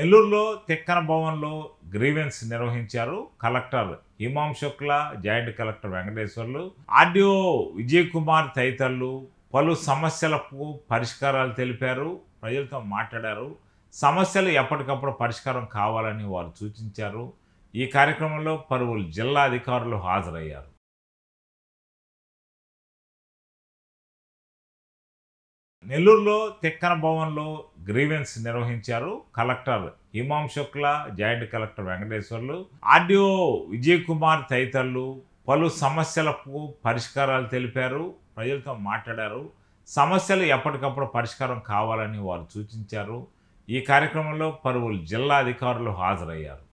నెల్లూరులో తెక్కన భవన్లో గ్రీవెన్స్ నిర్వహించారు collector హిమాం Shukla joint collector Venkateswarlu RDO Vijay Kumar తదితరులు పలు సమస్యలకు పరిష్కారాలు తెలిపారు ప్రజలతో మాట్లాడారు. సమస్యలు ఎప్పటికప్పుడు పరిష్కారం కావాలని వారు సూచించారు. ఈ కార్యక్రమంలో పలువురు జిల్లా అధికారులు హాజరయ్యారు. నెల్లూరులో తెక్కన భవన్లో గ్రీవెన్స్ నిర్వహించారు collector హిమాం Shukla joint collector Venkateswarlu RDO Vijay Kumar తదితరులు పలు సమస్యలకు పరిష్కారాలు తెలిపారు ప్రజలతో మాట్లాడారు. సమస్యలు ఎప్పటికప్పుడు పరిష్కారం కావాలని వారు సూచించారు. ఈ కార్యక్రమంలో పలువురు జిల్లా అధికారులు హాజరయ్యారు.